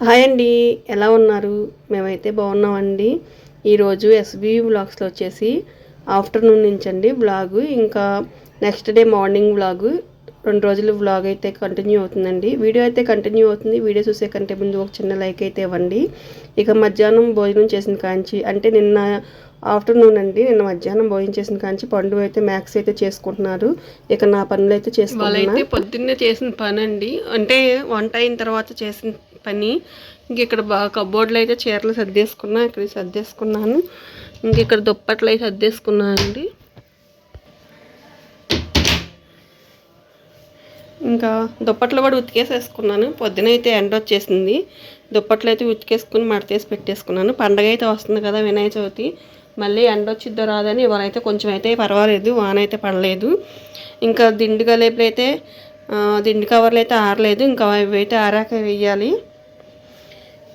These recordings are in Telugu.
హాయ్ అండి ఎలా ఉన్నారు? మేమైతే బాగున్నామండి. ఈరోజు ఎస్బీ వ్లాగ్స్లో వచ్చేసి ఆఫ్టర్నూన్ నుంచి అండి వ్లాగు ఇంకా నెక్స్ట్ డే మార్నింగ్ వ్లాగు రెండు రోజులు వ్లాగ్ అయితే కంటిన్యూ అవుతుందండి. వీడియో అయితే కంటిన్యూ అవుతుంది. వీడియో చూసే కంటే ముందు ఒక చిన్న లైక్ అయితే ఇవ్వండి. ఇక మధ్యాహ్నం భోజనం చేసిన కాంచి అంటే నిన్న ఆఫ్టర్నూన్ అండి నిన్న మధ్యాహ్నం భోజనం చేసిన కాంచి పండు అయితే మ్యాక్స్ అయితే చేసుకుంటున్నారు. ఇక నా పనులు అయితే చేసుకుంటున్నా. పొద్దున్నే చేసిన పని అండి అంటే వంట అయిన తర్వాత చేసిన పని. ఇంక ఇక్కడ బాగా కబోర్డ్లో అయితే చీరలు సర్దేసుకున్నా ఇక్కడ సర్దేసుకున్నాను. ఇంక ఇక్కడ దుప్పట్లు అయితే సర్దేసుకున్నాను అండి ఇంకా దుప్పట్లు కూడా ఉతికేసేసుకున్నాను. పొద్దున అయితే ఎండ వచ్చేసింది. దుప్పట్లు అయితే ఉతికేసుకుని మడతేసి పెట్టేసుకున్నాను. పండగ అయితే వస్తుంది కదా వినాయక చవితి. మళ్ళీ ఎండ వచ్చిద్దో రాదని ఇవాళ అయితే కొంచెం అయితే పర్వాలేదు. వాన అయితే పడలేదు. ఇంకా దిండు గలేపులు అయితే దిండు కవర్లు అయితే ఆరలేదు. ఇంకా అవి అయితే ఆరాక వేయాలి.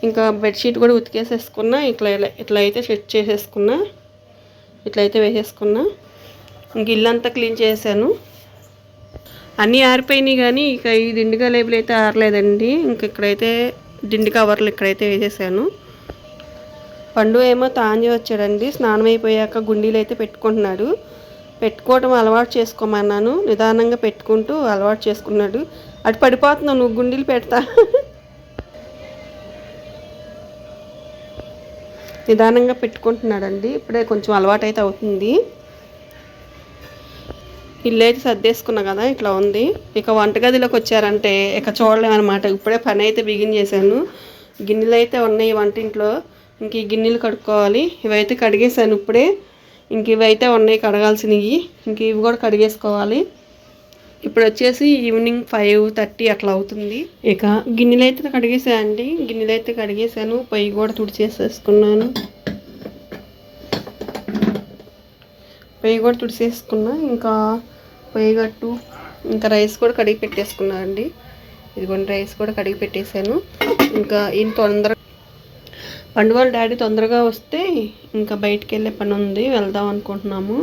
ఇంకా బెడ్షీట్ కూడా ఉతికేసేసుకున్నా ఇట్లా ఇలా- ఇట్లా అయితే సెట్ చేసేసుకున్నా ఇట్లా అయితే వేసేసుకున్నా. ఇంక ఇల్లంతా క్లీన్ చేశాను అన్నీ ఆరిపోయినాయి కానీ ఇక ఈ దిండుగా లేబుల్ అయితే ఆరలేదండి. ఇంక ఇక్కడైతే దిండు కవర్లు ఇక్కడైతే వేసేసాను. పండు ఏమో తాంజి వచ్చాడండి. స్నానం అయిపోయాక గుండీలు అయితే పెట్టుకుంటున్నాడు. పెట్టుకోవటం అలవాటు చేసుకోమన్నాను. నిదానంగా పెట్టుకుంటూ అలవాటు చేసుకున్నాడు. అటు పడిపోతున్నావు నువ్వు గుండీలు పెడతా. నిదానంగా పెట్టుకుంటున్నాడండి. ఇప్పుడే కొంచెం అలవాటు అయితే అవుతుంది. ఇల్లు అయితే సర్దేసుకున్నా కదా ఇట్లా ఉంది. ఇక వంటగదిలోకి వచ్చారంటే ఇక చూడలేమన్నమాట. ఇప్పుడే పని అయితే బిగిన్ చేశాను. గిన్నెలు అయితే ఉన్నాయి వంటింట్లో. ఇంక ఈ గిన్నెలు కడుక్కోవాలి. ఇవైతే కడిగేసాను ఇప్పుడే. ఇంక ఇవైతే ఉన్నాయి కడగాల్సినవి ఇంక ఇవి కూడా కడిగేసుకోవాలి. ఇప్పుడు వచ్చేసి ఈవినింగ్ ఫైవ్ థర్టీ అట్లా అవుతుంది. ఇక గిన్నెలు అయితే కడిగేసానండి గిన్నెలు అయితే కడిగేసాను. పొయ్యి కూడా తుడిచేసేసుకున్నాను. పొయ్యి కూడా తుడిచేసుకున్నా ఇంకా పొయ్యి గట్టు ఇంకా రైస్ కూడా కడిగి పెట్టేసుకున్నా అండి. ఇదిగోండి రైస్ కూడా కడిగి పెట్టేశాను ఇంకా ఈయన తొందర పండు వాళ్ళ డాడీ తొందరగా వస్తే ఇంకా బయటికి వెళ్ళే పని ఉంది. వెళ్దాం అనుకుంటున్నాము.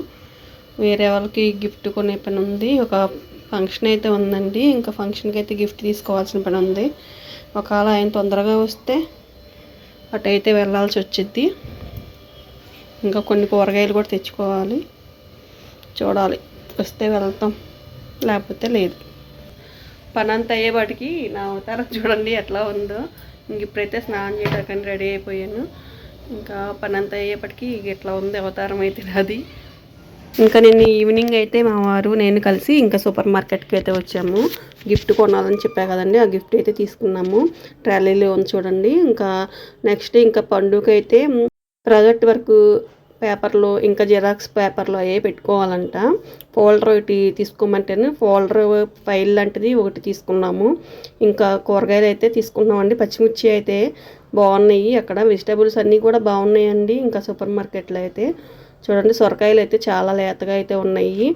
వేరే వాళ్ళకి గిఫ్ట్ కొనే పని ఉంది. ఒక ఫంక్షన్ అయితే ఉందండి. ఇంకా ఫంక్షన్కి అయితే గిఫ్ట్ తీసుకోవాల్సిన పని ఉంది. ఒకవేళ ఆయన తొందరగా వస్తే అటైతే వెళ్ళాల్సి వచ్చింది ఇంకా కొన్ని కూరగాయలు కూడా తెచ్చుకోవాలి. చూడాలి. వస్తే వెళ్తాం. లేకపోతే లేదు. పని అంత అయ్యేవాటికి నా అవతారం చూడండి ఎట్లా ఉందో. ఇంక ఇప్పుడైతే స్నానం చేయడానికి రెడీ అయిపోయాను. ఇంకా పని అంతా అయ్యేపటికి ఎట్లా ఉంది అవతారం అయితే నాది. ఇంకా నేను ఈవినింగ్ అయితే మా వారు నేను కలిసి ఇంకా సూపర్ మార్కెట్కి అయితే వచ్చాము. గిఫ్ట్ కొనాలని చెప్పా కదండి ఆ గిఫ్ట్ అయితే తీసుకున్నాము. ట్రాలీలో ఉంది చూడండి. ఇంకా నెక్స్ట్ ఇంకా పండుగ అయితే ప్రాజెక్ట్ వర్క్ పేపర్లో ఇంకా జిరాక్స్ పేపర్లో అయ్యే పెట్టుకోవాలంట. ఫోల్డర్ ఒకటి తీసుకోమంటేనే ఫోల్డర్ ఫైల్ లాంటిది ఒకటి తీసుకున్నాము. ఇంకా కూరగాయలు అయితే తీసుకున్నామండి. పచ్చిమిర్చి అయితే బాగున్నాయి. అక్కడ వెజిటేబుల్స్ అన్నీ కూడా బాగున్నాయండి. ఇంకా సూపర్ మార్కెట్లో అయితే చూడండి సొరకాయలు అయితే చాలా లేతగా అయితే ఉన్నాయి.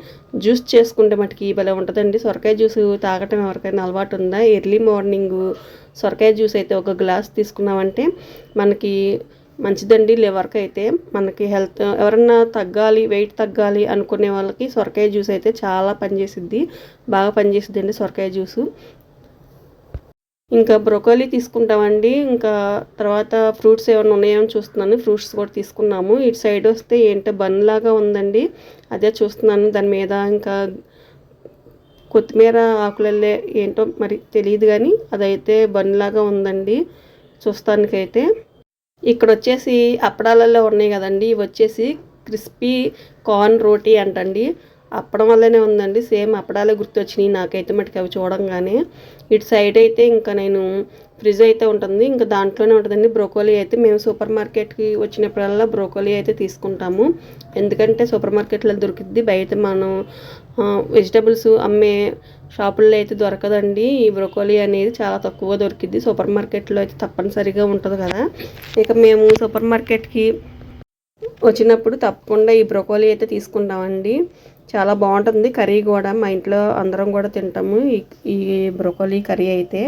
జ్యూస్ చేసుకుంటే మటుకి భలే ఉంటుందండి. సొరకాయ జ్యూస్ తాగటం ఎవరికైనా అలవాటు ఉందా ఎర్లీ మార్నింగ్ సొరకాయ జ్యూస్ అయితే ఒక గ్లాస్ తీసుకున్నామంటే మనకి మంచిదండి. లివర్కి అయితే మనకి హెల్త్ ఎవరన్నా తగ్గాలి వెయిట్ తగ్గాలి అనుకునే వాళ్ళకి సొరకాయ జ్యూస్ అయితే చాలా పనిచేసిద్ది. బాగా పనిచేసిద్దండి సొరకాయ జ్యూసు. ఇంకా బ్రొకోలీ తీసుకుంటామండి. ఇంకా తర్వాత ఫ్రూట్స్ ఏమైనా ఉన్నాయో చూస్తున్నాను. ఫ్రూట్స్ కూడా తీసుకున్నాము. ఇటు సైడ్ వస్తే ఏంటో బన్ లాగా ఉందండి. అదే చూస్తున్నాను. దాని మీద ఇంకా కొత్తిమీర ఆకులల్లే ఏంటో మరి తెలియదు కానీ అదైతే బన్ లాగా ఉందండి. చూస్తానికైతే ఇక్కడ వచ్చేసి అప్పడాలలో ఉన్నాయి కదండి. ఇవి వచ్చేసి క్రిస్పీ కార్న్ రోటీ అంటండి. అప్పడం వల్లనే ఉందండి. సేమ్ అప్పడాలే గుర్తొచ్చినాయి. నాకైతే మటుకు అవి చూడంగానే ఇటు సైడ్ అయితే ఇంకా నేను ఫ్రిడ్జ్ అయితే ఉంటుంది. ఇంకా దాంట్లోనే ఉంటుందండి. బ్రోకోలీ అయితే మేము సూపర్ మార్కెట్కి వచ్చినప్పుడల్లా బ్రోకోలీ అయితే తీసుకుంటాము. ఎందుకంటే సూపర్ మార్కెట్లో దొరికిద్ది. బయట మనం వెజిటబుల్స్ అమ్మే షాపుల్లో అయితే దొరకదండి. ఈ బ్రోకోలీ అనేది చాలా తక్కువ దొరికిద్ది. సూపర్ మార్కెట్లో అయితే తప్పనిసరిగా ఉంటుంది కదా. ఇక మేము సూపర్ మార్కెట్కి వచ్చినప్పుడు తప్పకుండా ఈ బ్రొకోలీ అయితే తీసుకుంటామండి. చాలా బాగుంటుంది. కర్రీ కూడా మా ఇంట్లో అందరం కూడా తింటాము. ఈ ఈ బ్రొకోలీ కర్రీ అయితే.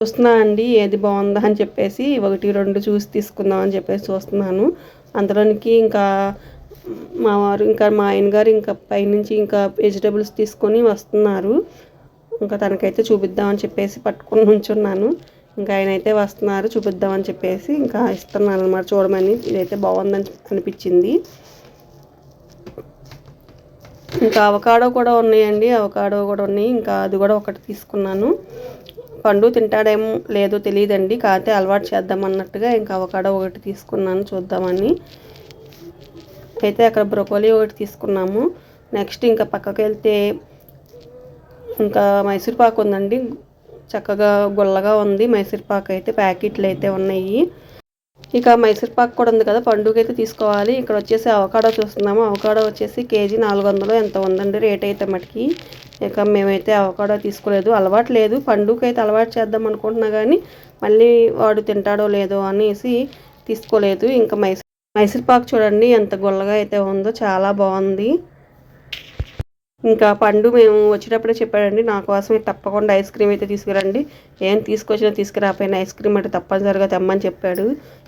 చూస్తున్నా అండి ఏది బాగుందా అని చెప్పేసి ఒకటి రెండు చూసి తీసుకుందాం అని చెప్పేసి చూస్తున్నాను. అందులోనికి ఇంకా మా వారు ఇంకా మా ఆయన గారు ఇంకా పైనుంచి ఇంకా వెజిటబుల్స్ తీసుకొని వస్తున్నారు. ఇంకా తనకైతే చూపిద్దామని చెప్పేసి పట్టుకొని ఉంచున్నాను ఇంకా ఆయన అయితే వస్తున్నారు చూపిద్దామని చెప్పేసి ఇంకా ఇస్తున్నాను అనమాట చూడమని ఇదైతే బాగుందని అనిపించింది. ఇంకా అవకాడో కూడా ఉన్నాయండి అవకాడో కూడా ఉన్నాయి. ఇంకా అది కూడా ఒకటి తీసుకున్నాను. పండు తింటాడేమో లేదో తెలియదండి కాకపోతే అలవాటు చేద్దాం అన్నట్టుగా ఇంకా అవకాడో ఒకటి తీసుకున్నాను చూద్దామని. అయితే అక్కడ బ్రొకోలీ ఒకటి తీసుకున్నాము. నెక్స్ట్ ఇంకా పక్కకి వెళ్తే ఇంకా మైసూర్పాకు ఉందండి. చక్కగా గుల్లగా ఉంది. మైసూర్పాకు అయితే ప్యాకెట్లు అయితే ఉన్నాయి. ఇక మైసూర్ పాక్ కూడా ఉంది కదా పండుగ అయితే తీసుకోవాలి. ఇక్కడ వచ్చేసి అవకాడో చూస్తున్నాము. అవకాడో వచ్చేసి కేజీ నాలుగు వందలు ఎంత ఉందండి రేట్ అయితే మటుకి. ఇక మేమైతే అవకాడో తీసుకోలేదు. అలవాటు లేదు. పండుగ అయితే అలవాటు చేద్దాం అనుకుంటున్నా కానీ మళ్ళీ వాడు తింటాడో లేదో అనేసి తీసుకోలేదు. ఇంకా మైసూర్ మైసూర్ పాక్ చూడండి ఎంత గుల్లగా అయితే ఉందో చాలా బాగుంది. ఇంకా పండు మేము వచ్చేటప్పుడే చెప్పాడండి నా కోసమే తప్పకుండా ఐస్ క్రీమ్ అయితే తీసుకురండి. ఏం తీసుకొచ్చినా తీసుకురాపోయినా ఐస్ క్రీమ్ అంటే తప్పనిసరిగా తెమ్మని చెప్పాడు.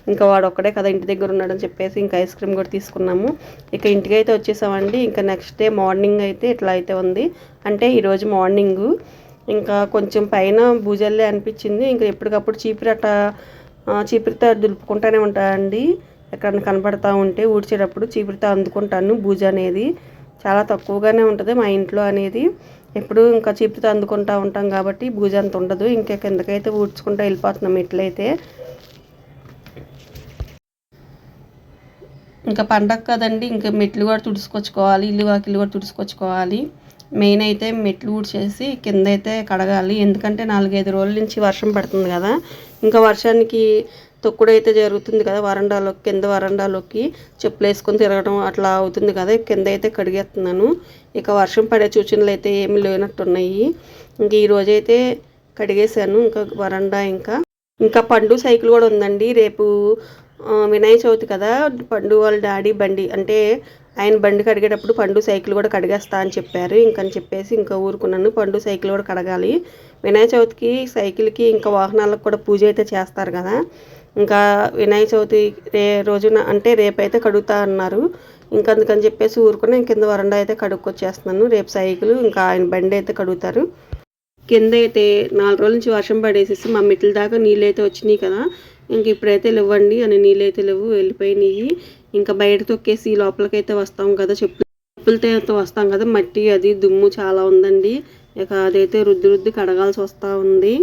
ఇంకా వాడు ఒక్కడే కదా ఇంటి దగ్గర ఉన్నాడని చెప్పేసి ఇంకా ఐస్ క్రీమ్ కూడా తీసుకున్నాము. ఇక ఇంటికి అయితే వచ్చేసామండి. ఇంకా నెక్స్ట్ డే మార్నింగ్ అయితే ఇట్లా అయితే ఉంది. అంటే ఈరోజు మార్నింగు. ఇంకా కొంచెం పైన భూజల్లే అనిపించింది. ఇంకా ఎప్పటికప్పుడు చీపిరట చీపిరితో దులుపుకుంటూనే ఉంటాయండి ఎక్కడన్నా కనపడతా ఉంటే ఊడ్చేటప్పుడు చీపిరితో అందుకుంటాను భూజ అనేది చాలా తక్కువగానే ఉంటుంది మా ఇంట్లో అనేది. ఎప్పుడు ఇంకా చీపుతో అందుకుంటూ ఉంటాం కాబట్టి భూజ అంత ఉండదు. ఇంకా కిందకైతే ఊడ్చుకుంటూ వెళ్ళిపోతున్నాం ఎట్లయితే ఇంకా పండగ కదండి ఇంకా మెట్లు కూడా తుడుచుకొచ్చుకోవాలి ఇల్లు వాకిల్లు కూడా తుడుచుకొచ్చుకోవాలి. మెయిన్ అయితే మెట్లు ఊడ్చేసి కింద అయితే కడగాలి. ఎందుకంటే నాలుగైదు రోజుల నుంచి వర్షం పడుతుంది కదా. ఇంకా వర్షానికి తొక్కుడు అయితే జరుగుతుంది కదా వరండాలోకి కింద వరండాలోకి చెప్పులు వేసుకొని తిరగడం అట్లా అవుతుంది కదా కింద అయితే కడిగేస్తున్నాను. ఇక వర్షం పడే సూచనలు అయితే ఏమి లేనట్టున్నాయి. ఇంక ఈరోజు అయితే కడిగేశాను ఇంకా వరండా ఇంకా. ఇంకా పండు సైకిల్ కూడా ఉందండి. రేపు వినాయక చవితి కదా పండు వాళ్ళ డాడీ బండి అంటే ఆయన బండి కడిగేటప్పుడు పండు సైకిల్ కూడా కడిగేస్తా అని చెప్పారు. ఇంకని చెప్పేసి ఇంకా ఊరుకున్నాను పండు సైకిల్ కూడా కడగాలి. వినాయక చవితికి సైకిల్కి ఇంకా వాహనాలకు కూడా పూజ అయితే చేస్తారు కదా. ఇంకా వినాయక చవితి రే రోజున అంటే రేపైతే కడుగుతా అన్నారు. ఇంకా అందుకని చెప్పేసి ఊరుకుని కింద వరండా అయితే కడుక్కొచ్చేస్తున్నాను. రేపు సైకిల్ ఇంకా ఆయన బండి అయితే కడుగుతారు. కింద అయితే నాలుగు రోజుల నుంచి వర్షం పడేసేసి మా మిట్ల దాకా నీళ్ళు అయితే వచ్చినాయి కదా. ఇంక ఇప్పుడైతే లేవండి అని నీళ్ళు అయితే లేవు వెళ్ళిపోయినాయి. ఇంకా బయట తొక్కేసి లోపలికైతే వస్తాం కదా చెప్పులు చెప్పులతో వస్తాం కదా. మట్టి అది దుమ్ము చాలా ఉందండి. ఇక అదైతే రుద్ది రుద్ది కడగాల్సి వస్తూ ఉంది.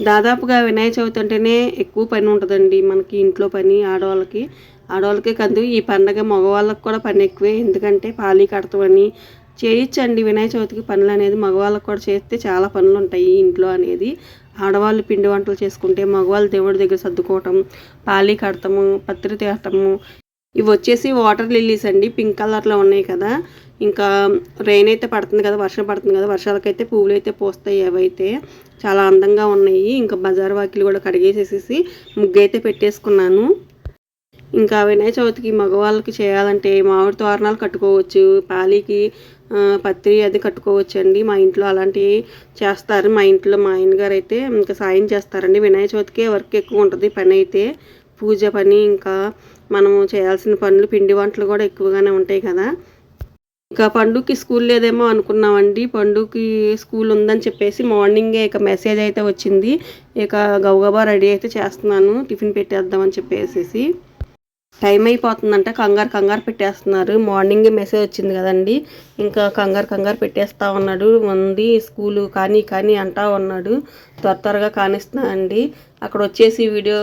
దాదాపుగా వినాయక చవితి అంటేనే ఎక్కువ పని ఉంటుందండి మనకి ఇంట్లో పని ఆడవాళ్ళకి. ఆడవాళ్ళకే కాదు ఈ పండగ మగవాళ్ళకి కూడా పని ఎక్కువే. ఎందుకంటే పాలి కడతామని చేయించండి వినాయక చవితికి పనులు అనేది మగవాళ్ళకి కూడా చేస్తే చాలా పనులు ఉంటాయి ఇంట్లో అనేది. ఆడవాళ్ళు పిండి వంటలు చేసుకుంటే మగవాళ్ళు దేవుడి దగ్గర సర్దుకోవటం పాలి కడతాము పత్రి తేటము. ఇవి వచ్చేసి వాటర్ లిల్లీస్ అండి. పింక్ కలర్లో ఉన్నాయి కదా. ఇంకా రెయిన్ అయితే పడుతుంది కదా వర్షం పడుతుంది కదా వర్షాలకైతే పువ్వులు అయితే పోస్తాయి అవైతే. చాలా అందంగా ఉన్నాయి. ఇంకా బజార్ వాకిలు కూడా కడిగేసేసేసి ముగ్గు అయితే పెట్టేసుకున్నాను. ఇంకా వినాయక చవితికి మగవాళ్ళకి చేయాలంటే మామిడి తోరణాలు కట్టుకోవచ్చు పాలికి పత్రి అది కట్టుకోవచ్చు అండి మా ఇంట్లో అలాంటివి చేస్తారు. మా ఇంట్లో మా ఆయనగారు అయితే ఇంకా సాయం చేస్తారండి. వినాయక చవితికే వర్క్ ఎక్కువ ఉంటుంది పని అయితే. పూజ పని ఇంకా మనము చేయాల్సిన పనులు పిండి వంటలు కూడా ఎక్కువగానే ఉంటాయి కదా. ఇంకా పండుకి స్కూల్ లేదేమో అనుకున్నామండి. పండుకి స్కూల్ ఉందని చెప్పేసి మార్నింగే ఇక మెసేజ్ అయితే వచ్చింది. ఇక గబగబా రెడీ అయితే చేస్తున్నాను. టిఫిన్ పెట్టేద్దామని చెప్పేసి టైం అయిపోతుందంట. కంగారు కంగారు పెట్టేస్తున్నారు. మార్నింగే మెసేజ్ వచ్చింది కదండి. ఇంకా కంగారు కంగారు పెట్టేస్తా ఉన్నాడు. ఉంది స్కూలు కానీ కానీ అంటా ఉన్నాడు. త్వర త్వరగా కానిస్తున్నా అండి. అక్కడ వచ్చేసి వీడియో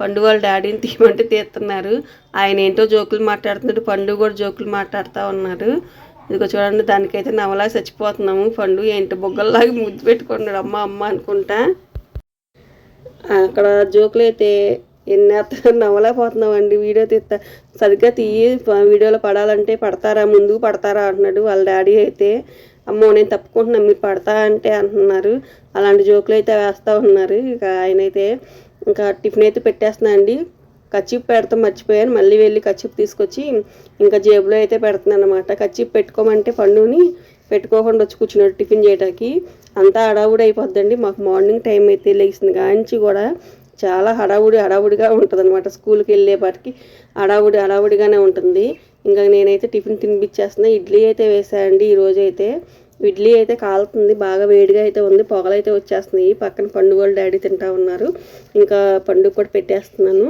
పండు వాళ్ళ డాడీని తీయమంటే తీస్తున్నారు. ఆయన ఏంటో జోకులు మాట్లాడుతున్నాడు. పండు కూడా జోకులు మాట్లాడుతూ ఉన్నారు. ఇదిగో చూడండి దానికైతే నవలా చచ్చిపోతున్నాము. పండు ఏంటి బొగ్గల్లాగా ముద్దు పెట్టుకున్నాడు. అమ్మ అమ్మ అనుకుంటా. అక్కడ జోకులు అయితే ఎన్ని నవ్వలేకపోతున్నామండి వీడియో తీస్తా సరిగ్గా తీయి వీడియోలో పడాలంటే పడతారా? ముందుకు పడతారా? అంటున్నాడు వాళ్ళ డాడీ అయితే. అమ్మో నేను తప్పుకుంటున్నా మీరు పడతా అంటే అంటున్నారు. అలాంటి జోకులు అయితే వేస్తూ ఉన్నారు. ఇక ఆయన అయితే ఇంకా టిఫిన్ అయితే పెట్టేస్తున్నా అండి. కచ్చిప్ పెడతాం మర్చిపోయాను. మళ్ళీ వెళ్ళి కచ్చిప్ తీసుకొచ్చి ఇంకా జేబులో అయితే పెడుతున్నాను అనమాట కచ్చిప్ పెట్టుకోమంటే పండుని పెట్టుకోకుండా వచ్చి కూర్చున్నాడు టిఫిన్ చేయడానికి అంతా హడావుడి అయిపోద్దండి. మాకు మార్నింగ్ టైం అయితే లేచింది కాంచి కూడా చాలా హడావుడి హడావుడిగా ఉంటుంది అనమాట స్కూల్కి వెళ్ళేపాటికి హడావుడి హడావుడిగానే ఉంటుంది. ఇంకా నేనైతే టిఫిన్ తినిపించేస్తున్నా. ఇడ్లీ అయితే వేసాయండి ఈరోజు అయితే. ఇడ్లీ అయితే కాలుతుంది. బాగా వేడిగా అయితే ఉంది. పొగలైతే వచ్చేస్తున్నాయి. పక్కన పండుగ డాడీ తింటా ఉన్నారు. ఇంకా పండుగ కూడా పెట్టేస్తున్నాను.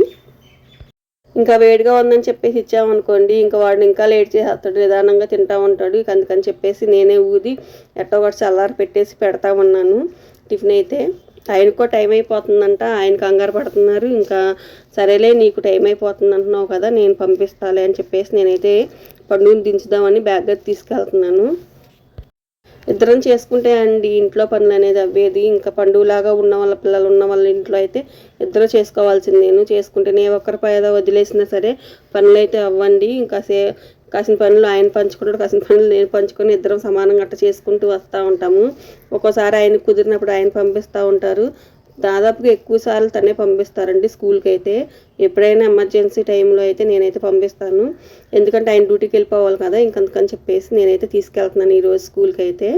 ఇంకా వేడిగా ఉందని చెప్పేసి ఇచ్చామనుకోండి ఇంకా వాడిని ఇంకా లేట్ చేసేస్తాడు నిదానంగా తింటా ఉంటాడు. ఇక అందుకని చెప్పేసి నేనే ఊది ఎట్టో ఒకటి చల్లారి పెట్టేసి పెడతా ఉన్నాను టిఫిన్ అయితే. ఆయనకో టైం అయిపోతుందంట ఆయన కంగారు పడుతున్నారు. ఇంకా సరేలే నీకు టైం అయిపోతుంది అంటున్నావు కదా నేను పంపిస్తాలే అని చెప్పేసి నేనైతే పండుగను దించుదామని బ్యాగ్ తీసుకెళ్తున్నాను. ఇద్దరం చేసుకుంటే అండి ఇంట్లో పనులు అనేది అవ్వేది. ఇంకా పండుగలాగా ఉన్న వాళ్ళ పిల్లలు ఉన్న వాళ్ళ ఇంట్లో అయితే ఇద్దరు చేసుకోవాల్సింది. నేను చేసుకుంటే నేను ఒక్కరి పైదా వదిలేసినా సరే పనులు అయితే అవ్వండి. ఇంకా సే కాసిన పనులు ఆయన పంచుకుంటాడు కాసిన పనులు నేను పంచుకొని ఇద్దరం సమానంగా అట్ట చేసుకుంటూ వస్తూ ఉంటాము. ఒక్కోసారి ఆయన కుదిరినప్పుడు ఆయన పంపిస్తూ ఉంటారు. దాదాపుగా ఎక్కువ సార్లు తనే పంపిస్తారండి స్కూల్కి అయితే ఎప్పుడైనా ఎమర్జెన్సీ టైంలో అయితే నేనైతే పంపిస్తాను. ఎందుకంటే ఆయన డ్యూటీకి వెళ్ళిపోవాలి కదా ఇంకందుకని చెప్పేసి నేనైతే తీసుకెళ్తున్నాను ఈరోజు స్కూల్కి అయితే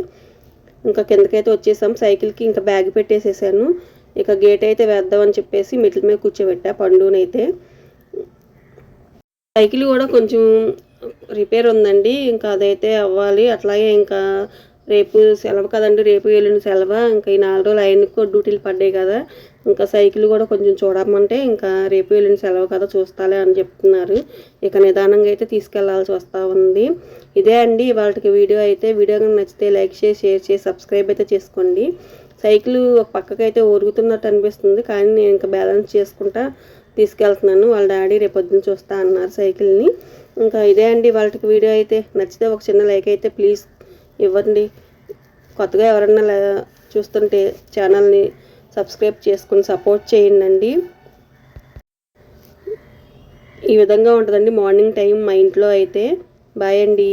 ఇంకా కిందకైతే వచ్చేసాం. సైకిల్కి ఇంకా బ్యాగ్ పెట్టేసేసాను. ఇక గేట్ అయితే వేద్దామని చెప్పేసి మెట్ల మీద కూర్చోబెట్టా పండునైతే. సైకిల్ కూడా కొంచెం రిపేర్ ఉందండి. ఇంకా అదైతే అవ్వాలి. అట్లాగే ఇంకా రేపు సెలవు కదండి రేపు వెళ్ళిన సెలవు? ఇంకా ఈ నాలుగు రోజులు ఆయనకు డ్యూటీలు పడ్డాయి కదా. ఇంకా సైకిల్ కూడా కొంచెం చూడమంటే ఇంకా రేపు వెళ్ళిన సెలవు కదా చూస్తాలే అని చెప్తున్నారు. ఇక నిదానంగా అయితే తీసుకెళ్ళాల్సి వస్తూ ఉంది. ఇదే అండి వాళ్ళకి వీడియో అయితే. వీడియో కనుక నచ్చితే లైక్ చేసి షేర్ చేసి సబ్స్క్రైబ్ అయితే చేసుకోండి. సైకిల్ ఒక పక్కకి అయితే ఒరుగుతున్నట్టు అనిపిస్తుంది కానీ నేను ఇంకా బ్యాలెన్స్ చేసుకుంటా తీసుకెళ్తున్నాను. వాళ్ళ డాడీ రేపు చూస్తా అన్నారు సైకిల్ని. ఇంకా ఇదే అండి వాళ్ళకి వీడియో అయితే. నచ్చితే ఒక చిన్న లైక్ అయితే ప్లీజ్ ఇవ్వండి. కొత్తగా ఎవరన్నా చూస్తుంటే ఛానల్ని సబ్స్క్రైబ్ చేసుకుని సపోర్ట్ చేయండి ఈ విధంగా ఉంటుందండి మార్నింగ్ టైం మా ఇంట్లో అయితే. బాయ్ అండి.